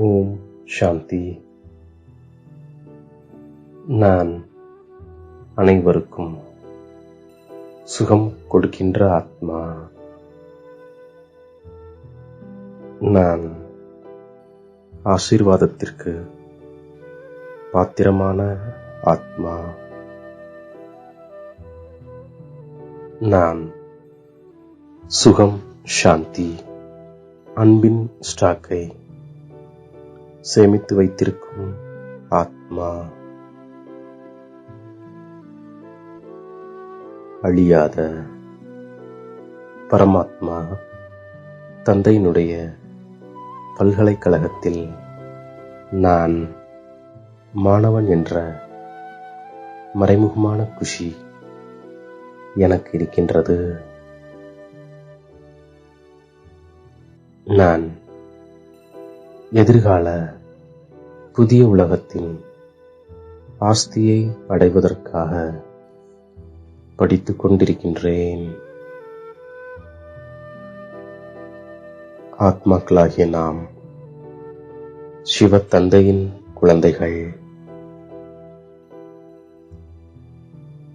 ஓம் சாந்தி நான் அனைவருக்கும் சுகம் கொடுக்கின்ற ஆத்மா. நான் ஆசீர்வாதத்திற்கு பாத்திரமான ஆத்மா. நான் சுகம் சாந்தி அன்பின் ஸ்டாக்கை சேமித்து வைத்திருக்கும் ஆத்மா. அழியாத பரமாத்மா தந்தையினுடைய பல்கலைக்கழகத்தில் நான் மாணவன் என்ற மறைமுகமான குஷி எனக்கு இருக்கின்றது. நான் எதிர்கால புதிய உலகத்தின் ஆஸ்தியை அடைவதற்காக படித்துக் கொண்டிருக்கின்றேன். ஆத்மாக்களாகிய நாம் சிவ தந்தையின் குழந்தைகள்.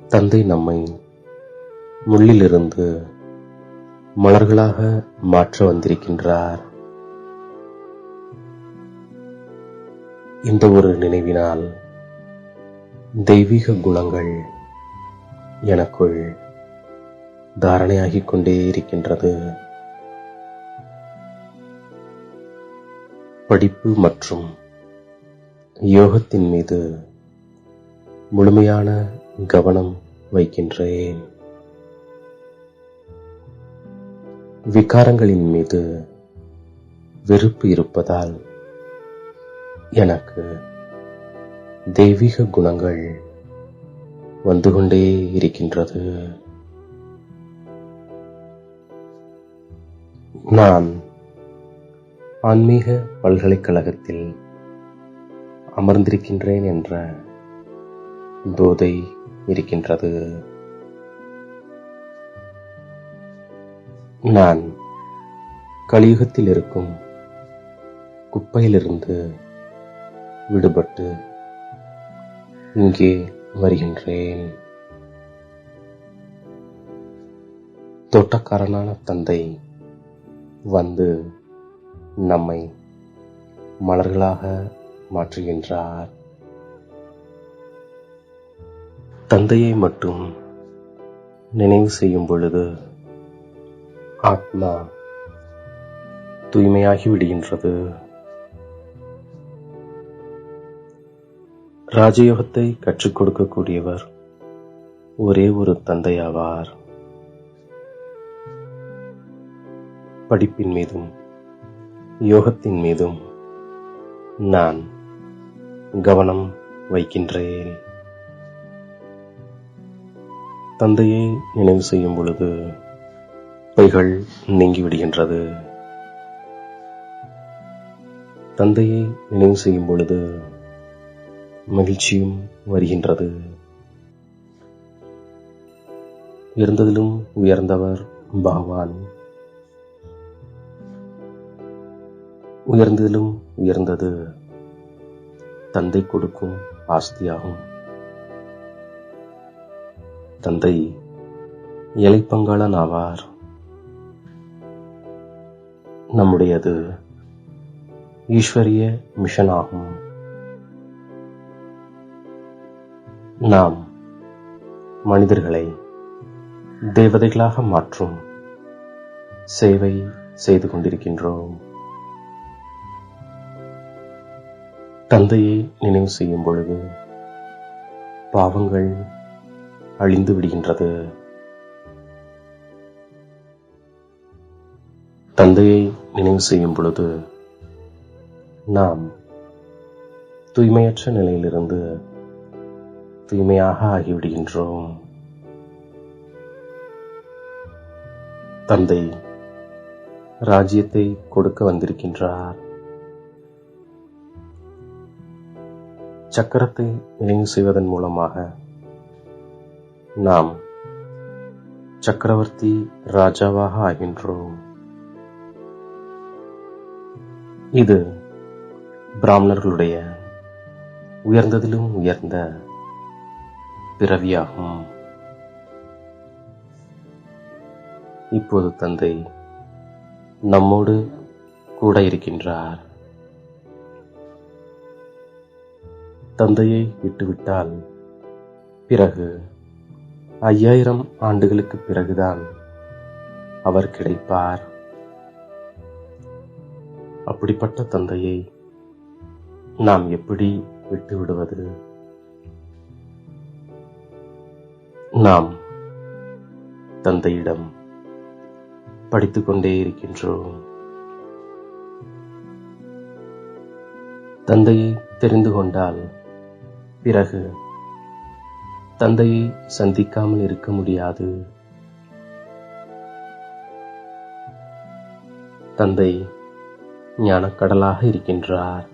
தந்தை நம்மை முள்ளிலிருந்து மலர்களாக மாற்ற வந்திருக்கின்றார். இந்த ஒரு நினைவினால் தெய்வீக குணங்கள் எனக்குள் தாரணையாகிக் கொண்டே இருக்கின்றது. படிப்பு மற்றும் யோகத்தின் மீது முழுமையான கவனம் வைக்கின்றேன். விகாரங்களின் மீது வெறுப்பு இருப்பதால் எனக்கு தெய்வீக குணங்கள் வந்து கொண்டே இருக்கின்றது. நான் ஆன்மீக பல்கலைக்கழகத்தில் அமர்ந்திருக்கின்றேன் என்ற போதை இருக்கின்றது. நான் கலியுகத்தில் இருக்கும் குப்பையிலிருந்து விடுபட்டு இங்கே வருகின்றேன். தோட்டக்காரனான தந்தை வந்து நம்மை மலர்களாக மாற்றுகின்றார். தந்தையை மட்டும் நினைவு செய்யும் பொழுது ஆத்மா தூய்மையாகி விடுகின்றது. ராஜயோகத்தை கற்றுக் கொடுக்கக்கூடியவர் ஒரே ஒரு தந்தையாவார். படிப்பின் மீதும் யோகத்தின் மீதும் நான் கவனம் வைக்கின்றேன். தந்தையை நினைவு செய்யும் பொழுது பைகள் நீங்கிவிடுகின்றது. தந்தையை நினைவு செய்யும் பொழுது மகிழ்ச்சியும் வருகின்றது. இருந்ததிலும் உயர்ந்தவர் பகவான். உயர்ந்ததிலும் உயர்ந்தது தந்தை கொடுக்கும் ஆஸ்தியாகும். தந்தை இலைப்பங்காளன் ஆவார் நம்முடையது ஈஸ்வரிய மிஷன் ஆகும் நாம் மனிதர்களை தேவதைகளாக மாற்றும் சேவை செய்து கொண்டிருக்கின்றோம். தந்தையை நினைவு செய்யும் பொழுது பாவங்கள் அழிந்து விடுகின்றது. தந்தையை நினைவு செய்யும் பொழுது நாம் தூய்மையற்ற நிலையிலிருந்து தூய்மையாக ஆகிவிடுகின்றோம். தந்தை ராஜ்யத்தை கொடுக்க வந்திருக்கின்றார். சக்கரத்தை நினைவு செய்வதன் மூலமாக நாம் சக்கரவர்த்தி ராஜாவாக ஆகின்றோம். இது பிராமணர்களுடைய உயர்ந்ததிலும் உயர்ந்த பிறவியாகும். இப்போது தந்தை நம்மோடு கூட இருக்கின்றார். தந்தையை விட்டுவிட்டால் பிறகு ஐயாயிரம் ஆண்டுகளுக்கு பிறகுதான் அவர் கிடைப்பார். அப்படிப்பட்ட தந்தையை நாம் எப்படி விட்டு நாம் தந்தையிடம் படித்துக் கொண்டே இருக்கின்றோம். தந்தையை தெரிந்து கொண்டால் பிறகு தந்தையை சந்திக்காமல் இருக்க முடியாது. தந்தை ஞானக்கடலாக இருக்கின்றார்.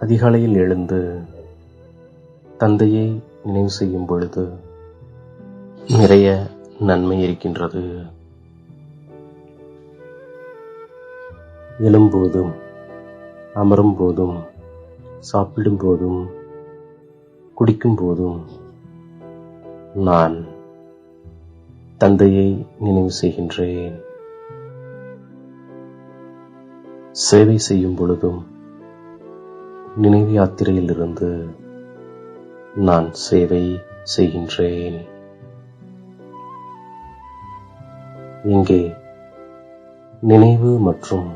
அதிகாலையில் எழுந்து தந்தையை நினைவு செய்யும் பொழுது நிறைய நன்மை இருக்கின்றது. எழும்போதும் அமரும் போதும் சாப்பிடும் போதும் குடிக்கும் போதும் நான் தந்தையை நினைவு செய்கின்றேன். சேவை செய்யும் பொழுதும் நினைவு யாத்திரையிலிருந்து நான் சேவை செய்கின்றேன். இங்கே நினைவு மற்றும்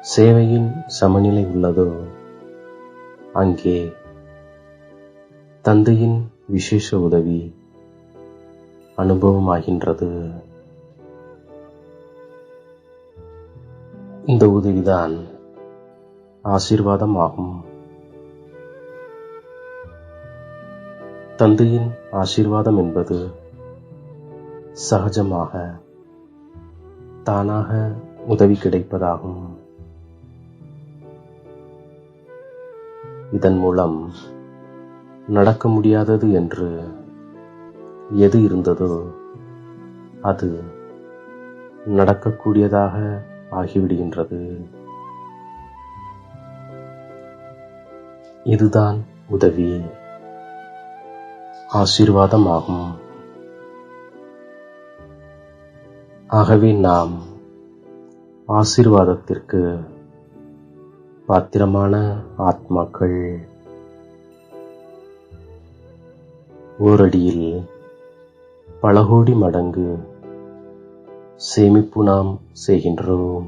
சேவையின் சமநிலை உள்ளதோ அங்கே தந்தையின் விசேஷ உதவி அனுபவமாகின்றது. இந்த உதவிதான் ஆசீர்வாதம் ஆகும் தந்தையின் ஆசீர்வாதம் என்பது சகஜமாக தானாக உதவி கிடைப்பதாகும். இதன் மூலம் நடக்க முடியாதது என்று எது இருந்ததோ அது நடக்கக்கூடியதாக ஆகிவிடுகின்றது. இதுதான் உதவி. ஆசீர்வாதம் ஆகும் ஆகவே நாம் ஆசீர்வாதத்திற்கு பாத்திரமான ஆத்மாக்கள் ஓரடியில் பல கோடி மடங்கு சேமிப்பு நாம் செய்கின்றோம்.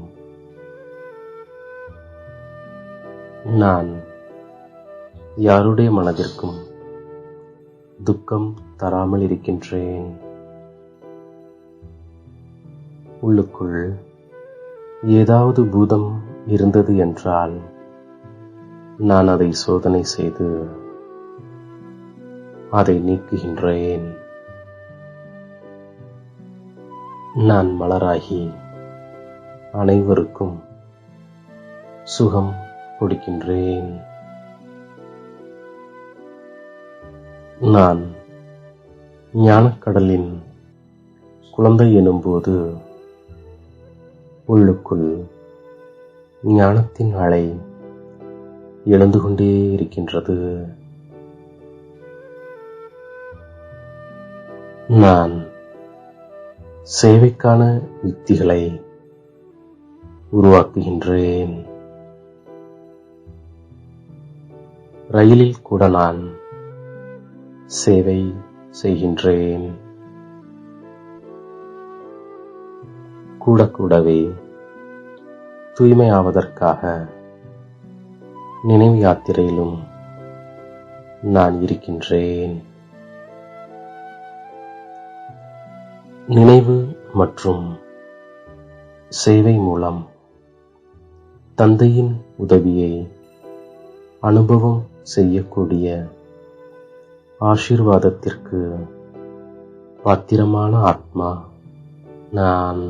நான் யாருடைய மனதிற்கும் துக்கம் தராமல் இருக்கின்றேன். உள்ளுக்குள் ஏதாவது பூதம் இருந்தது என்றால் நான் அதை சோதனை செய்து அதை நீக்குகின்றேன். நான் மலராகி அனைவருக்கும் சுகம் கொடுக்கின்றேன். நான் ஞானக்கடலின் குழந்தை எனும்போது உள்ளுக்குள் ஞானத்தின் அலை எழுந்து கொண்டே இருக்கின்றது. நான் சேவைக்கான யுக்திகளை உருவாக்குகின்றேன். ரயிலில் கூட நான் சேவை செய்கின்றேன். கூட கூடவே தூய்மையாவதற்காக நினைவு யாத்திரையிலும் நான் இருக்கின்றேன். நினைவு மற்றும் சேவை மூலம் தந்தையின் உதவியை அனுபவம் செய்யக்கூடிய ஆசீர்வாதத்திற்கு பாத்திரமான ஆத்மா நான்.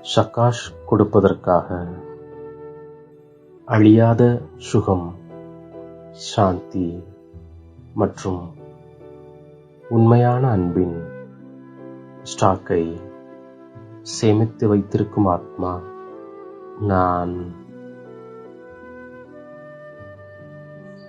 சகாஷ் கொடுப்பதற்காக அழியாத சுகம் சாந்தி மற்றும் உண்மையான அன்பின் ஸ்டாக்கை சேமித்து வைத்திருக்கும் ஆத்மா நான்.